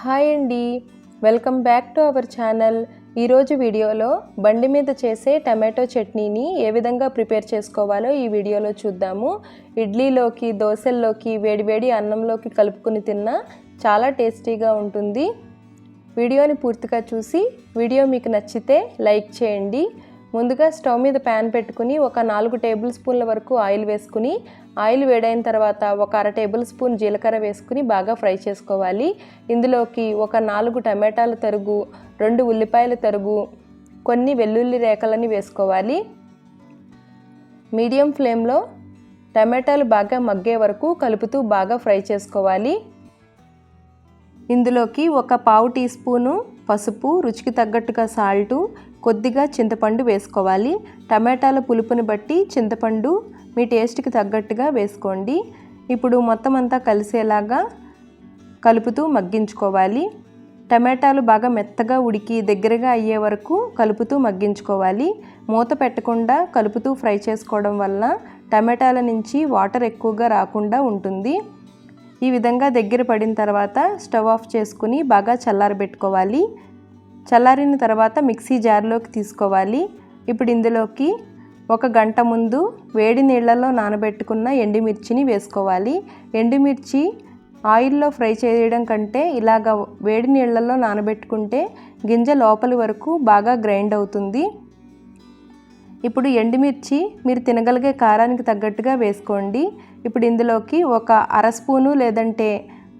Hi అండి. Welcome back to our channel. ఈరోజు వీడియోలో బండి మీద చేసే టమాటో చట్నీని ఏ విధంగా ప్రిపేర్ చేసుకోవాలో ఈ వీడియోలో చూద్దాము. ఇడ్లీలోకి దోశల్లోకి వేడివేడి అన్నంలోకి కలుపుకుని తిన్నా చాలా టేస్టీగా ఉంటుంది. వీడియోని పూర్తిగా చూసి వీడియో మీకు నచ్చితే లైక్ చేయండి. ముందుగా స్టవ్ మీద ప్యాన్ పెట్టుకుని ఒక నాలుగు టేబుల్ స్పూన్ల వరకు ఆయిల్ వేసుకుని ఆయిల్ వేడైన తర్వాత ఒక అర టేబుల్ స్పూన్ జీలకర్ర వేసుకుని బాగా ఫ్రై చేసుకోవాలి. ఇందులోకి ఒక నాలుగు టమాటాల తరుగు రెండు ఉల్లిపాయల తరుగు కొన్ని వెల్లుల్లి రేఖలని వేసుకోవాలి. మీడియం ఫ్లేమ్లో టమాటాలు బాగా మగ్గే వరకు కలుపుతూ బాగా ఫ్రై చేసుకోవాలి. ఇందులోకి ఒక పావు టీ స్పూను పసుపు రుచికి తగ్గట్టుగా సాల్టు కొద్దిగా చింతపండు వేసుకోవాలి. టమాటాల పులుపుని బట్టి చింతపండు మీ టేస్ట్కి తగ్గట్టుగా వేసుకోండి. ఇప్పుడు మొత్తం అంతా కలిసేలాగా కలుపుతూ మగ్గించుకోవాలి. టమాటాలు బాగా మెత్తగా ఉడికి దగ్గరగా అయ్యే వరకు కలుపుతూ మగ్గించుకోవాలి. మూత పెట్టకుండా కలుపుతూ ఫ్రై చేసుకోవడం వల్ల టమాటాల నుంచి వాటర్ ఎక్కువగా రాకుండా ఉంటుంది. ఈ విధంగా దగ్గర పడిన తర్వాత స్టవ్ ఆఫ్ చేసుకుని బాగా చల్లారబెట్టుకోవాలి. చల్లారిన తర్వాత మిక్సీ జార్లోకి తీసుకోవాలి. ఇప్పుడు ఇందులోకి ఒక గంట ముందు వేడి నీళ్ళలో నానబెట్టుకున్న ఎండుమిర్చిని వేసుకోవాలి. ఎండుమిర్చి ఆయిల్లో ఫ్రై చేయడం కంటే ఇలాగ వేడి నీళ్ళలో నానబెట్టుకుంటే గింజ లోపలి వరకు బాగా గ్రైండ్ అవుతుంది. ఇప్పుడు ఎండుమిర్చి మీరు తినగలిగే కారానికి తగ్గట్టుగా వేసుకోండి. ఇప్పుడు ఇందులోకి ఒక అర స్పూను లేదంటే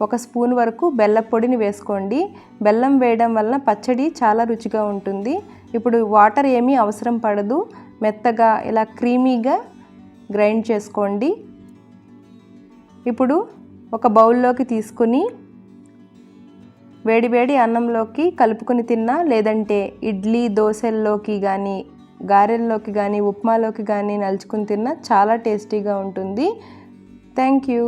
ఒక స్పూన్ వరకు బెల్లం పొడిని వేసుకోండి. బెల్లం వేయడం వలన పచ్చడి చాలా రుచిగా ఉంటుంది. ఇప్పుడు వాటర్ ఏమీ అవసరం పడదు. మెత్తగా ఇలా క్రీమీగా గ్రైండ్ చేసుకోండి. ఇప్పుడు ఒక బౌల్లోకి తీసుకుని వేడివేడి అన్నంలోకి కలుపుకొని తిన్నా లేదంటే ఇడ్లీ దోశల్లోకి కానీ గారెల్లోకి కానీ ఉప్మాలోకి కానీ నలుచుకుని తిన్నా చాలా టేస్టీగా ఉంటుంది. Thank you.